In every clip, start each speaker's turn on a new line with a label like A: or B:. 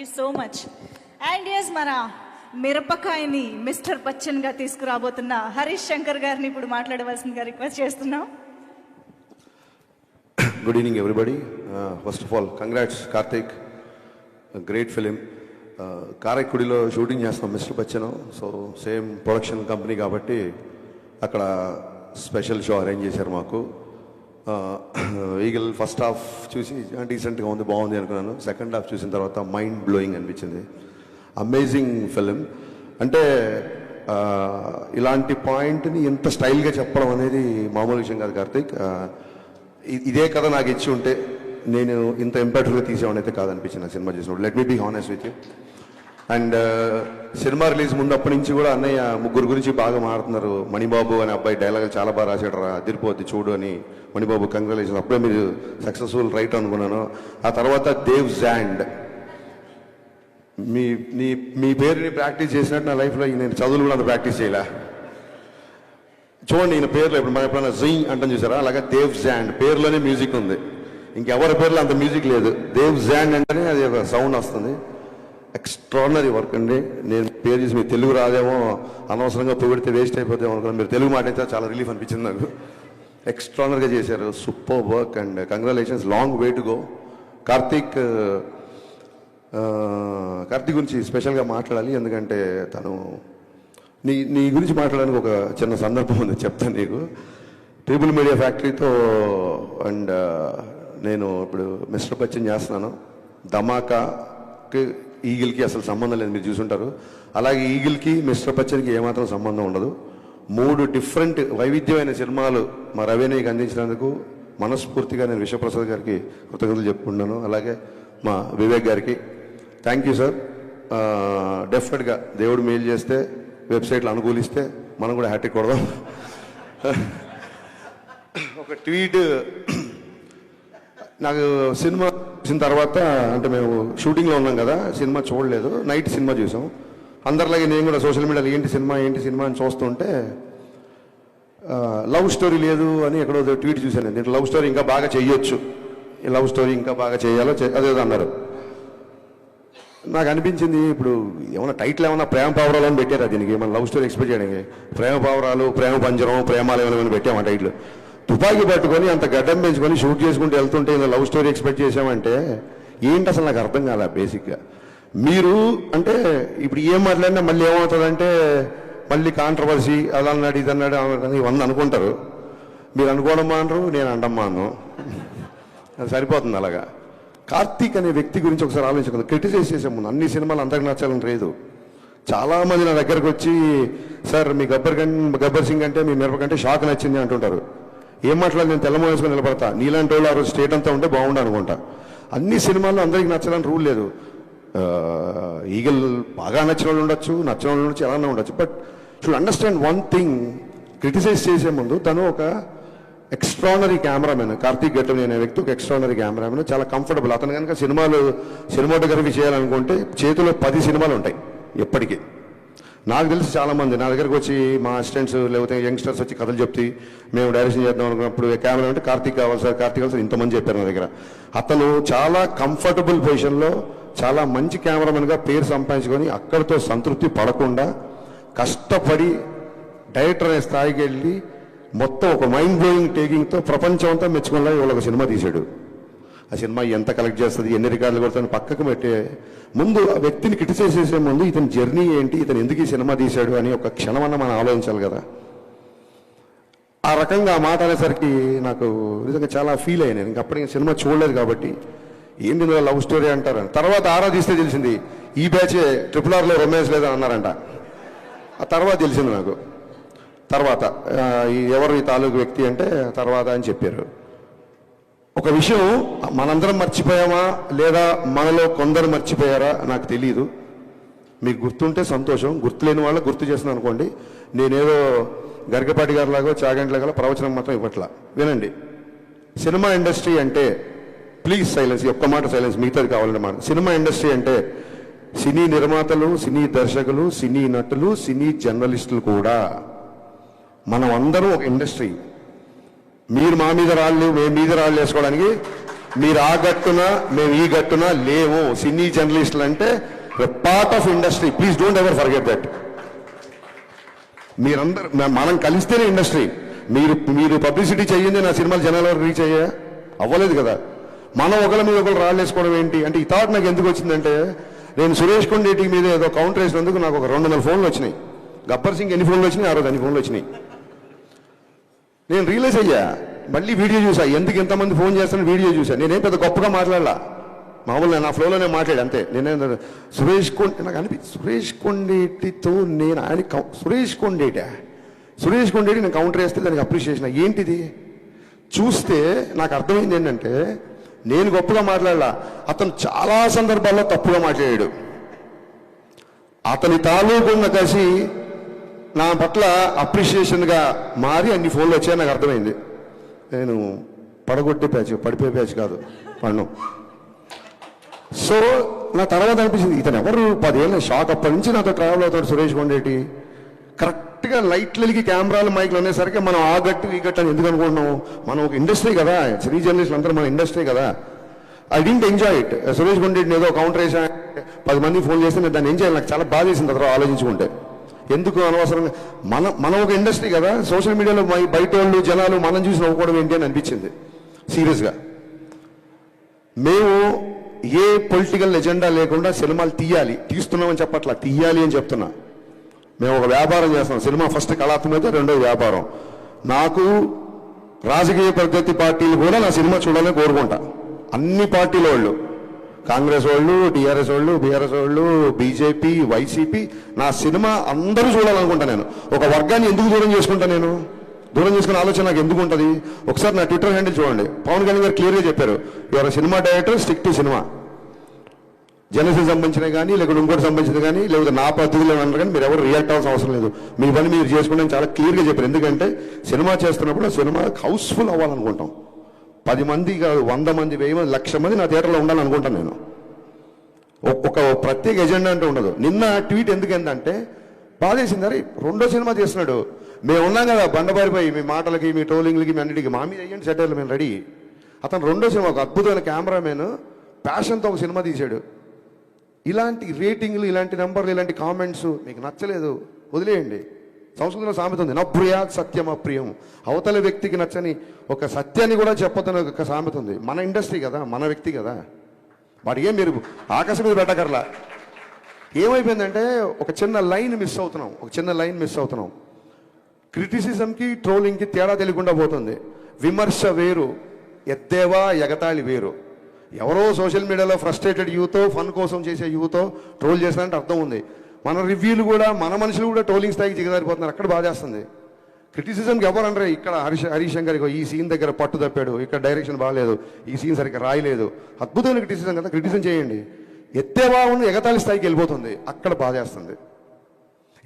A: You so much. And yes మన మిరపకాయని Mister బచ్చన్గా తీసుకురాబోతున్న హరీష్ శంకర్ గారిని ఇప్పుడు మాట్లాడవలసిందిగా రిక్వెస్ట్ చేస్తున్నాం.
B: Good evening everybody first of all congrats Karthik great film కారైக்குడిలో shooting చేస్తాం Mister Bachchan so same production company కాబట్టి అక్కడ స్పెషల్ షో అరేంజ్ చేశారు మాకు. ఈగల్ ఫస్ట్ హాఫ్ చూసి డీసెంట్గా ఉంది బాగుంది అనుకున్నాను. సెకండ్ హాఫ్ చూసిన తర్వాత మైండ్ బ్లోయింగ్ అనిపించింది. అమేజింగ్ ఫిలిం అంటే ఇలాంటి పాయింట్ని ఇంత స్టైల్గా చెప్పడం అనేది మామూలు విషయం కాదు కార్తీక్. ఇదే కథ నాకు ఇచ్చి ఉంటే నేను ఇంత ఇంపాక్ట్గా తీసేవాడిని అయితే కాదనిపించింది ఆ సినిమా చేసినప్పుడు. Let me be honest with you and cinema release ముందు అప్పటి నుంచి కూడా అన్నయ్య ముగ్గురు గురించి బాగా మాడుతున్నారు మణిబాబు అనే అబ్బాయి డైలాగ్ చాలా బాగా రాశాడు రా అదిరిపోద్ది చూడు అని. మణిబాబు కంగ్రాచులేషన్ అప్పుడే మీరు సక్సెస్ఫుల్ రైట్ అనుకున్నాను. ఆ తర్వాత దేవ్ జాండ్. మీ మీ మీ పేరుని ప్రాక్టీస్ చేసినట్టు నా లైఫ్లో నేను చదువులు కూడా అంత ప్రాక్టీస్ చేయలే. చూడండి ఈయన పేర్లు ఇప్పుడు మనం ఎప్పుడైనా జీ అంటాం చూసారా? అలాగే దేవ్ జాండ్ పేరులోనే మ్యూజిక్ ఉంది. ఇంకెవరి పేర్లో అంత మ్యూజిక్ లేదు. దేవ్ జాండ్ అంటేనే అది ఒక సౌండ్ వస్తుంది. ఎక్స్ట్రాడినరీ వర్క్ అండి. నేను పేరు చేసి మీరు తెలుగు రాదేమో అనవసరంగా పొగిడితే వేస్ట్ అయిపోతామో అనుకున్నాను. మీరు తెలుగు మాట అయితే చాలా రిలీఫ్ అనిపించింది నాకు. ఎక్స్ట్రాడినరీగా చేశారు. Super work and congratulations long way to go Karthik Karthik గురించి స్పెషల్గా మాట్లాడాలి. ఎందుకంటే తను నీ నీ గురించి మాట్లాడడానికి ఒక చిన్న సందర్భం ఉంది. చెప్తాను నీకు. ట్రిపుల్ మీడియా ఫ్యాక్టరీతో అండ్ నేను ఇప్పుడు మిస్టర్ బచ్చన్ చేస్తున్నాను. ధమాకాకి ఈగిల్కి అసలు సంబంధం లేదు మీరు చూసుంటారు. అలాగే ఈగిల్కి మిస్టర్ బచ్చన్కి ఏమాత్రం సంబంధం ఉండదు. మూడు డిఫరెంట్ వైవిధ్యమైన సినిమాలు మా రవినీకి అందించినందుకు మనస్ఫూర్తిగా నేను విశ్వప్రసాద్ గారికి కృతజ్ఞతలు చెప్పుకున్నాను అలాగే మా వివేక్ గారికి థ్యాంక్ యూ సార్ డెఫినెట్గా దేవుడు మెయిల్ చేస్తే వెబ్సైట్లు అనుకూలిస్తే మనం కూడా హ్యాట్రిక్ కొడదాం. ఒక ట్వీట్ నాకు సినిమా చూసిన తర్వాత అంటే మేము షూటింగ్లో ఉన్నాం కదా సినిమా చూడలేదు. నైట్ సినిమా చూసాం. అందరిలాగే నేను కూడా సోషల్ మీడియాలో ఏంటి సినిమా ఏంటి సినిమా అని చూస్తుంటే లవ్ స్టోరీ లేదు అని ఎక్కడో ట్వీట్ చూశాను. నేను లవ్ స్టోరీ ఇంకా బాగా చేయొచ్చు ఈ లవ్ స్టోరీ ఇంకా బాగా చేయాలో అదేదో అన్నారు. నాకు అనిపించింది ఇప్పుడు ఏమైనా టైటిల్ ఏమైనా ప్రేమ పావురాలు అని పెట్టారా దీనికి? మన లవ్ స్టోరీ ఎక్స్పెక్ట్ చేయడానికి? ప్రేమ పావురాలు ప్రేమ పంజరం ప్రేమాలు ఏమైనా పెట్టామా టైటిల్? తుపాకీ పట్టుకొని అంత గడ్డం పెంచుకొని షూట్ చేసుకుంటూ వెళ్తుంటే ఇంకా లవ్ స్టోరీ ఎక్స్పెక్ట్ చేసామంటే ఏంటి అసలు నాకు అర్థం కాలే బేసిక్గా. మీరు అంటే ఇప్పుడు ఏం మాట్లాడినా మళ్ళీ ఏమవుతుందంటే మళ్ళీ కాంట్రవర్సీ అలా అన్నాడు ఇది అన్నాడు ఇవన్నీ అనుకుంటారు. మీరు అనుకోవడం అనరు నేను అండమ్మాను అది సరిపోతుంది అలాగా. కార్తీక్ అనే వ్యక్తి గురించి ఒకసారి ఆలోచించకుండా క్రిటిసైజ్ చేసే ముందు అన్ని సినిమాలు అంతకు నచ్చాలని లేదు. చాలా మంది నా దగ్గరకు వచ్చి సార్ మీ గబ్బర్ గబ్బర్ సింగ్ అంటే మీ మిరప కంటే షాక్ నచ్చింది అంటుంటారు. ఏం మాట్లాడి నేను తెల్లమోసుకొని నిలబడతా. నీలాంటి వాళ్ళు ఆ రోజు స్టేట్ అంతా ఉంటే బాగుండు అనుకుంటా. అన్ని సినిమాల్లో అందరికీ నచ్చాలని రూల్ లేదు. ఈగల్ బాగా నచ్చిన వాళ్ళు ఉండొచ్చు నచ్చిన వాళ్ళు ఉండొచ్చు ఎలా ఉండొచ్చు. But should understand one thing. Criticise చేసే ముందు తను ఒక ఎక్స్ట్రానరీ కెమెరామెన్. కార్తీక్ గట్టం అనే వ్యక్తి ఒక ఎక్స్ట్రానరీ కెమెరామెన్. చాలా కంఫర్టబుల్. అతను కనుక సినిమాలు సినిమాటోగ్రఫీ చేయాలనుకుంటే చేతిలో పది సినిమాలు ఉంటాయి ఎప్పటికీ. నాకు తెలిసి చాలామంది నా దగ్గరకు వచ్చి మా అసిస్టెంట్స్ లేకపోతే యంగ్స్టర్స్ వచ్చి కథలు చెప్తే మేము డైరెక్షన్ చేద్దాం అనుకున్నప్పుడు కెమెరా అంటే కార్తీక్ కావాలి సార్ కార్తీక్ కావాలి సార్ ఇంతమంది చెప్పారు నా దగ్గర. అతను చాలా కంఫర్టబుల్ పొజిషన్లో చాలా మంచి కెమెరామెన్గా పేరు సంపాదించుకొని అక్కడితో సంతృప్తి పడకుండా కష్టపడి డైరెక్టర్ అనే స్థాయికి వెళ్ళి మొత్తం ఒక మైండ్ బ్లోయింగ్ టేకింగ్తో ప్రపంచం అంతా మెచ్చుకునేలా ఇవాళ ఒక సినిమా తీశాడు. ఆ సినిమా ఎంత కలెక్ట్ చేస్తుంది ఎన్ని రికార్డులు కొడుతుంది పక్కకు పెట్టే ముందు ఆ వ్యక్తిని క్రిటిసైజ్ చేసే ముందు ఇతని జర్నీ ఏంటి ఇతను ఎందుకు ఈ సినిమా తీశాడు అని ఒక క్షణమన్న మనం ఆలోచించాలి కదా. ఆ రకంగా ఆ మాట అనేసరికి నాకు నిజంగా చాలా ఫీల్ అయ్యాను ఇంకా అప్పటికి సినిమా చూడలేదు కాబట్టి ఏంటి లవ్ స్టోరీ అంటారు తర్వాత ఆరాధిస్తే తెలిసింది ఈ బ్యాచే ట్రిపుల్ ఆర్లో రొమాన్స్ లేదని అన్నారంట. ఆ తర్వాత తెలిసింది నాకు. తర్వాత ఎవరు ఈ తాలూకు వ్యక్తి అంటే తర్వాత అని చెప్పారు. ఒక విషయం మనందరం మర్చిపోయామా? లేదా మనలో కొందరు మర్చిపోయారా? నాకు తెలియదు మీకు గుర్తుంటే సంతోషం. గుర్తులేని వాళ్ళు గుర్తు చేస్తున్నాను అనుకోండి. నేనేదో గరికపాటి గారి లాగా చాగంటి లాగా ప్రవచనం మాత్రం ఇవ్వట్లా. వినండి. సినిమా ఇండస్ట్రీ అంటే ప్లీజ్ సైలెన్స్ ఒక్క మాట సైలెన్స్ మిగతాది కావాలన్నమాట సినిమా ఇండస్ట్రీ అంటే సినీ నిర్మాతలు సినీ దర్శకులు సినీ నటులు సినీ జర్నలిస్టులు కూడా. మనం అందరం ఒక ఇండస్ట్రీ. మీరు మా మీద రాళ్ళు మేము మీద రాళ్ళు వేసుకోవడానికి మీరు ఆ గట్టున మేము ఈ గట్టున లేవు. సినీ జర్నలిస్టులు అంటే part of industry please don't ever forget that మీరందరూ మనం కలిస్తేనే ఇండస్ట్రీ మీరు మీరు పబ్లిసిటీ చేయండి నా సినిమాలు జనాల వరకు రీచ్ అయ్యా అవ్వలేదు కదా. మనం ఒకళ్ళ మీద ఒకరు రాళ్ళు వేసుకోవడం ఏంటి? అంటే ఈ థాట్ నాకు ఎందుకు వచ్చిందంటే నేను సురేష్ కొండేటి మీద ఏదో కౌంటర్ వేసినందుకు నాకు ఒక రెండు వందల ఫోన్లు వచ్చినాయి. గబ్బర్ సింగ్ ఎన్ని ఫోన్లు వచ్చినాయి? ఆ రోజు అన్ని ఫోన్లు వచ్చినాయి. నేను రియలైజ్ అయ్యా మళ్ళీ వీడియో చూసా. ఎందుకు ఇంతమంది ఫోన్ చేస్తాను వీడియో చూసా. నేనేం పెద్ద గొప్పగా మాట్లాడలా? మామూలుగా నా ఫ్లోలోనే మాట్లాడి అంతే. నేనే సురేష్ కొండ నాకు అనిపి సురేష్ కొండేటితో నేను ఆయన సురేష్ కొండేటా? సురేష్ కొండేటి నేను కౌంటర్ వేస్తే దానికి అప్రిషియేషన్ ఏంటిది? చూస్తే నాకు అర్థమైంది ఏంటంటే నేను గొప్పగా మాట్లాడలా. అతను చాలా సందర్భాల్లో తప్పుగా మాట్లాడాడు. అతని తాలూకున్న కసి నా పట్ల అప్రిషియేషన్గా మారి అన్ని ఫోన్లు వచ్చాయని నాకు అర్థమైంది. నేను పడగొట్టే ప్యాచ్ పడిపోయే ప్యాచ్ కాదు పన్ను సో నా తర్వాత అనిపించింది ఇతను ఎవరు? పదేళ్ళ షాక్ అప్పటి నుంచి నాతో ట్రావెల్ అవుతాడు సురేష్ కొండేటి. కరెక్ట్గా లైట్లకి కెమెరాలు మైక్లు అనేసరికి మనం ఆ గట్టు ఈ గట్టు అని ఎందుకు అనుకుంటున్నాం మనం ఒక ఇండస్ట్రీ కదా. సినీ జర్నలిస్టులు అందరూ మన ఇండస్ట్రీ కదా. I didn't enjoy it Suresh కొండేటిని ఏదో కౌంటర్ వేసా పది మంది ఫోన్ చేస్తే నేను దాన్ని ఎంజాయ్ నాకు చాలా బాధ చేసింది తర్వాత ఆలోచించుకుంటే. ఎందుకు అనవసరంగా మన మనం ఒక ఇండస్ట్రీ కదా. సోషల్ మీడియాలో బయట వాళ్ళు జనాలు మనం చూసి నవ్వుకోవడం ఏంటి అని అనిపించింది. సీరియస్గా. మేము ఏ పొలిటికల్ ఎజెండా లేకుండా సినిమాలు తీయాలి. తీస్తున్నామని చెప్పట్లా. తీయాలి అని చెప్తున్నా. మేము ఒక వ్యాపారం చేస్తున్నాం. సినిమా ఫస్ట్ కళాత్మకత రెండవ వ్యాపారం. నాకు రాజకీయ ప్రగతి పార్టీలు కూడా నా సినిమా చూడాలని కోరుకుంటా. అన్ని పార్టీల వాళ్ళు కాంగ్రెస్ వాళ్ళు టీఆర్ఎస్ వాళ్ళు బీఆర్ఎస్ వాళ్ళు బీజేపీ వైసీపీ నా సినిమా అందరూ చూడాలనుకుంటా నేను. ఒక వర్గాన్ని ఎందుకు దూరం చేసుకుంటా నేను? దూరం చేసుకునే ఆలోచన నాకు ఎందుకు ఉంటుంది? ఒకసారి నా ట్విట్టర్ హ్యాండిల్ చూడండి. పవన్ కళ్యాణ్ గారు క్లియర్గా చెప్పారు. Your cinema director stick to cinema. Janasena సంబంధించిన కానీ లేకపోతే ఇంకోటి సంబంధించిన కానీ లేకపోతే నా పద్ధతిలో అన్నారు కానీ మీరు ఎవరు రియాక్ట్ అవ్వాల్సిన అవసరం లేదు. మీ పని మీరు చేసుకుంటే చాలా క్లియర్గా చెప్పారు ఎందుకంటే సినిమా చేస్తున్నప్పుడు సినిమా హౌస్ఫుల్ అవ్వాలనుకుంటాం. పది మంది కాదు వంద మంది వెయ్యి మంది లక్ష మంది నా థియేటర్లో ఉండాలనుకుంటాను నేను. ఒక ప్రత్యేక ఎజెండా అంటూ ఉండదు. నిన్న ట్వీట్ ఎందుకు ఏంటంటే బాధేసింది అరే రెండో సినిమా చేస్తున్నాడు. మేము ఉన్నాం కదా బండబారిపోయి మీ మాటలకి మీ ట్రోలింగ్లకి మీ అన్నిటికీ. మా మీద అయ్యండి సెటర్లు మేము రెడీ. అతను రెండో సినిమా ఒక అద్భుతమైన కెమెరామెన్ ప్యాషన్తో ఒక సినిమా తీశాడు. ఇలాంటి రేటింగ్లు ఇలాంటి నెంబర్లు ఇలాంటి కామెంట్స్ మీకు నచ్చలేదు వదిలేయండి. సంస్కృతిలో సామెత ఉంది. నప్రియాత్ సత్యం అప్రియం అవతల వ్యక్తికి నచ్చని ఒక సత్యాన్ని కూడా చెప్పొద్దని ఒక సామెత ఉంది. మన ఇండస్ట్రీ కదా మన వ్యక్తి కదా. వాడు ఏం మీరు ఆకాశం మీద పెట్టకర్లా. ఏమైపోయిందంటే ఒక చిన్న లైన్ మిస్ అవుతున్నాం. ఒక చిన్న లైన్ మిస్ అవుతున్నాం. క్రిటిసిజంకి ట్రోలింగ్కి తేడా తెలియకుండా పోతుంది. విమర్శ వేరు ఎద్దేవా ఎగతాళి వేరు. ఎవరో సోషల్ మీడియాలో ఫ్రస్ట్రేటెడ్ యూతో ఫన్ కోసం చేసే యూతో ట్రోల్ చేస్తారంటే అర్థం ఉంది. మన రివ్యూలు కూడా మన మనుషులు కూడా ట్రోలింగ్ స్థాయికి దిగజారిపోతున్నారు. అక్కడ బాధ చేస్తుంది. క్రిటిసిజంకి ఎవరు అనరే ఇక్కడ హరీష్ హరీష్ శంకర్ ఈ సీన్ దగ్గర పట్టు తప్పాడు. ఇక్కడ డైరెక్షన్ బాగాలేదు. ఈ సీన్ సరిగ్గా రాయలేదు. అద్భుతమైన క్రిటిసిజం కదా? క్రిటిసిజం చేయండి. ఎత్తే బాగుంది ఎగతాళి స్థాయికి వెళ్ళిపోతుంది. అక్కడ బాధ చేస్తుంది.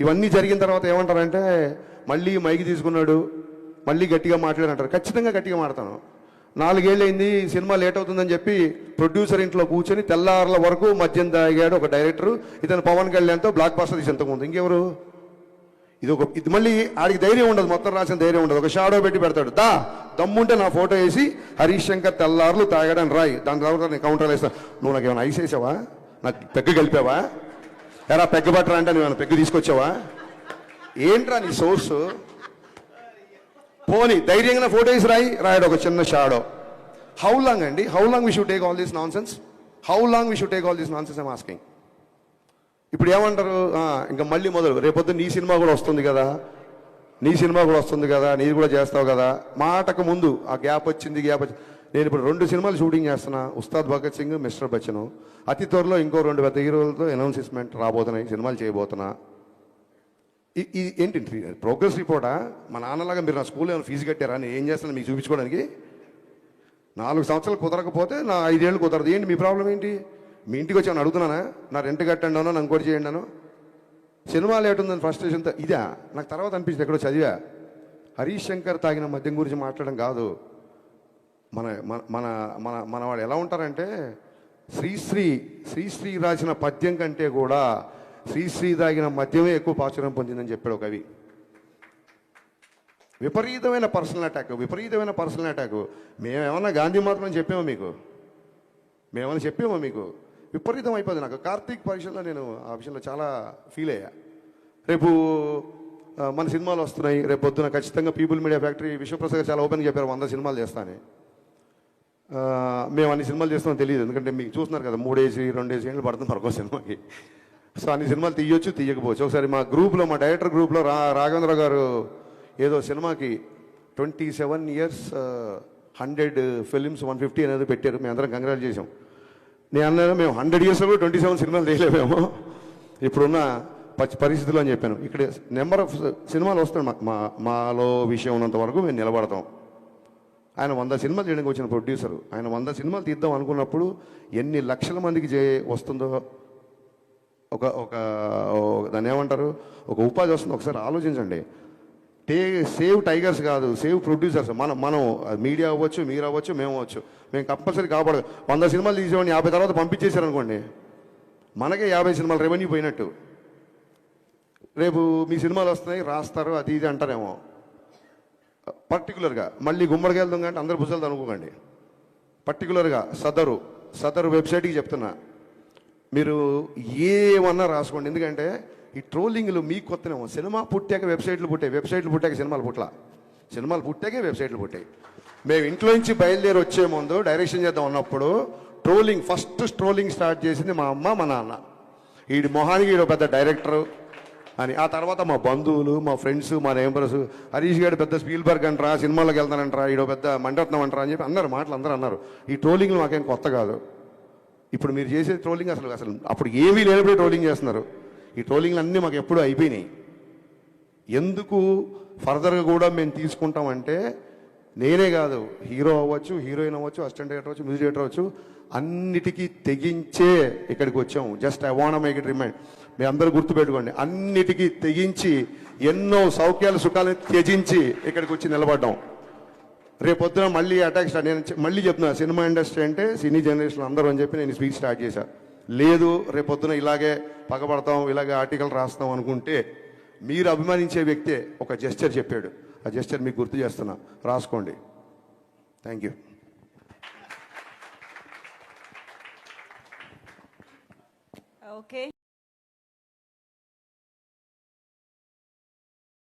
B: ఇవన్నీ జరిగిన తర్వాత ఏమంటారంటే మళ్ళీ మైకి తీసుకున్నాడు. మళ్ళీ గట్టిగా మాట్లాడారంటారు ఖచ్చితంగా గట్టిగా మాడతాను. నాలుగేళ్ళైంది ఈ సినిమా లేట్ అవుతుందని చెప్పి ప్రొడ్యూసర్ ఇంట్లో కూర్చొని తెల్లారుల వరకు మద్యం తాగాడు ఒక డైరెక్టర్. ఇతను పవన్ కళ్యాణ్తో బ్లాక్ బాస్టర్ తీసి ఎంతకుముందు ఇంకెవరు? ఇది ఒక ఇది మళ్ళీ ఆడికి ధైర్యం ఉండదు మొత్తం రాసిన ధైర్యం ఉండదు. ఒక షాడో పెట్టి పెడతాడు. దా దమ్ముంటే నా ఫోటో వేసి హరీష్ శంకర్ తెల్లారులు తాగాడని రాయి. దాని తర్వాత నేను కౌంటర్ వేస్తా. నువ్వు నాకు ఏమైనా ఐస్ వేసావా నాకు పెగ్గ కలిపావా? ఎరా పెగ్గ పట్టరా అంటే నువ్వు ఏమైనా పెగ్గ తీసుకొచ్చావా? ఏంట్రా నీ సోర్సు? పోనీ ధైర్యంగా ఫోటో వేసి రాయి. రాయడు ఒక చిన్న షాడో. హౌ లాంగ్ అండి? How long we should take all this nonsense how long we should take all this nonsense I'm asking ఇప్పుడు ఏమంటారు? ఇంకా మళ్ళీ మొదలు. రేపొద్దు నీ సినిమా కూడా వస్తుంది కదా? నీ సినిమా కూడా వస్తుంది కదా? నీది కూడా చేస్తావు కదా? మాటకు ముందు ఆ గ్యాప్ వచ్చింది గ్యాప్ వచ్చింది. నేను ఇప్పుడు రెండు సినిమాలు షూటింగ్ చేస్తున్నా. ఉస్తాద్ భగత్ సింగ్ మిస్టర్ బచ్చన్. అతి త్వరలో ఇంకో రెండు పెద్ద హీరోలతో అనౌన్స్మెంట్ రాబోతున్నాయి సినిమాలు చేయబోతున్నా. ఇది ఏంటి ప్రోగ్రెస్ రిపోర్టా? మా నాన్నలాగా మీరు నా స్కూల్లో ఏమైనా ఫీజు కట్టారా? నేను ఏం చేస్తాను మీకు చూపించుకోవడానికి? నాలుగు సంవత్సరాలు కుదరకపోతే నా ఐదేళ్ళు కుదరదు. ఏంటి మీ ప్రాబ్లం ఏంటి? మీ ఇంటికి వచ్చి ఏమైనా అడుగుతున్నానా? నా రెంట్ కట్టండి అనో నాకు కూడా చేయండి అను సినిమా లేట్ ఉందని ఫ్రస్ట్రేషన్తో ఇదా? నాకు తర్వాత అనిపించింది ఎక్కడో చదివా. హరీష్ శంకర్ తాగిన మద్యం గురించి మాట్లాడడం కాదు. మన మన మన మన మన వాళ్ళు ఎలా ఉంటారంటే శ్రీశ్రీ శ్రీశ్రీ రాసిన పద్యం కంటే కూడా శ్రీశ్రీ తాగిన మద్యమే ఎక్కువ ప్రాచుర్యం పొందిందని చెప్పాడు ఒక కవి. విపరీతమైన పర్సనల్ అటాక్ విపరీతమైన పర్సనల్ అటాక్ మేము ఏమన్నా గాంధీ మాత్రం చెప్పాము మీకు? మేమని చెప్పాము మీకు? విపరీతం అయిపోయింది నాకు. కార్తీక్ పరీక్షల్లో నేను ఆ విషయంలో చాలా ఫీల్ అయ్యా. రేపు మన సినిమాలు వస్తున్నాయి. రేపు పొద్దున ఖచ్చితంగా పీపుల్ మీడియా ఫ్యాక్టరీ విశ్వప్రసాద్ గారు చాలా ఓపెన్గా చెప్పారు వంద సినిమాలు చేస్తానని. మేము అన్ని సినిమాలు చేస్తామో తెలియదు. ఎందుకంటే మీకు చూస్తున్నారు కదా మూడేసి రెండేసి ఏళ్ళు పడుతుంది మరొక సినిమాకి. సో అన్ని సినిమాలు తీయొచ్చు తీయకపోవచ్చు. ఒకసారి మా గ్రూప్లో మా డైరెక్టర్ గ్రూప్లో రా రాఘవేంద్ర గారు ఏదో సినిమాకి twenty seven years hundred films one fifty అనేది పెట్టారు. మేము అందరం కంగ్రాట్ చేసాం నేను అన్నాను మేము హండ్రెడ్ ఇయర్స్లో కూడా ట్వంటీ సెవెన్ సినిమాలు తీయలేమేమో. ఇప్పుడున్న పచ్చి పరిస్థితులు అని చెప్పాను. ఇక్కడ నెంబర్ ఆఫ్ సినిమాలు వస్తాయి మా- మా మాలో విషయం ఉన్నంత వరకు మేము నిలబడతాం. ఆయన వంద సినిమాలు చేయడానికి వచ్చిన ప్రొడ్యూసర్. ఆయన వంద సినిమాలు తీద్దాం అనుకున్నప్పుడు ఎన్ని లక్షల మందికి చే వస్తుందో ఒక ఒక దాన్ని ఏమంటారు? ఒక ఉపాధి వస్తుంది. ఒకసారి ఆలోచించండి. టే సేవ్ టైగర్స్ కాదు సేవ్ ప్రొడ్యూసర్స్. మనం మనం మీడియా అవ్వచ్చు మీరు అవ్వచ్చు మేము అవ్వచ్చు. మేము కంపల్సరీ కాపాడు వంద సినిమాలు తీసేవాడిని యాభై తర్వాత పంపించేశారు అనుకోండి మనకే యాభై సినిమాలు రెవెన్యూ పోయినట్టు. రేపు మీ సినిమాలు వస్తున్నాయి రాస్తారు అది ఇది అంటారేమో. పర్టికులర్గా మళ్ళీ గుమ్మడికి వెళ్దాం కంటే అందరు భుజాలు అనుకోకండి పర్టికులర్గా సదరు సదరు వెబ్సైట్కి చెప్తున్నా. మీరు ఏమన్నా రాసుకోండి. ఎందుకంటే ఈ ట్రోలింగ్లు మీకు కొత్తనేమో. సినిమా పుట్టాక వెబ్సైట్లు పుట్టాయి. వెబ్సైట్లు పుట్టాక సినిమాలు పుట్ల సినిమాలు పుట్టాకే వెబ్సైట్లు పుట్టాయి. మేము ఇంట్లో నుంచి బయలుదేరి వచ్చే ముందు డైరెక్షన్ చేద్దాం అన్నప్పుడు ట్రోలింగ్ ఫస్ట్ ట్రోలింగ్ స్టార్ట్ చేసింది మా అమ్మ మా నాన్న. ఈడి మొహానికి ఈడు పెద్ద డైరెక్టరు అని. ఆ తర్వాత మా బంధువులు మా ఫ్రెండ్స్ మా నేబర్స్ హరీష్ గారు పెద్ద స్పీల్బర్గ్ అంటారా సినిమాలోకి వెళ్తానంటారా ఈడో పెద్ద మండరత్నం అంటారా అని చెప్పి అన్నారు మాటలు అందరూ అన్నారు. ఈ ట్రోలింగ్లు మాకేం కొత్త కాదు. ఇప్పుడు మీరు చేసే ట్రోలింగ్ అసలు అసలు అప్పుడు ఏమీ లేనప్పుడే ట్రోలింగ్ చేస్తున్నారు. ఈ ట్రోలింగ్లు అన్నీ మాకు ఎప్పుడూ అయిపోయినాయి. ఎందుకు ఫర్దర్గా కూడా మేము తీసుకుంటామంటే నేనే కాదు హీరో అవ్వచ్చు హీరోయిన్ అవ్వచ్చు అసిస్టెంట్ డైరెక్టర్ అవ్వచ్చు మ్యూజిక్ డైరెక్టర్ అవ్వచ్చు అన్నిటికీ తెగించే ఇక్కడికి వచ్చాము. Just I want make it remind మీ అందరూ గుర్తుపెట్టుకోండి. అన్నిటికీ తెగించి ఎన్నో సౌఖ్యాలు సుఖాలను త్యజించి ఇక్కడికి వచ్చి నిలబడ్డాం. రేపొద్దున మళ్ళీ అటాక్ స్టార్ట్ నేను మళ్ళీ చెప్తున్నా సినిమా ఇండస్ట్రీ అంటే సినీ జనరేషన్ అందరూ అని చెప్పి నేను స్పీచ్ స్టార్ట్ చేశా. లేదు రేపొద్దున ఇలాగే పగబడతాం ఇలాగే ఆర్టికల్ రాస్తాం అనుకుంటే మీరు అభిమానించే వ్యక్తే ఒక జెస్చర్ చెప్పాడు. ఆ జెస్చర్ మీకు గుర్తు చేస్తున్నా. రాసుకోండి. Thank you
A: okay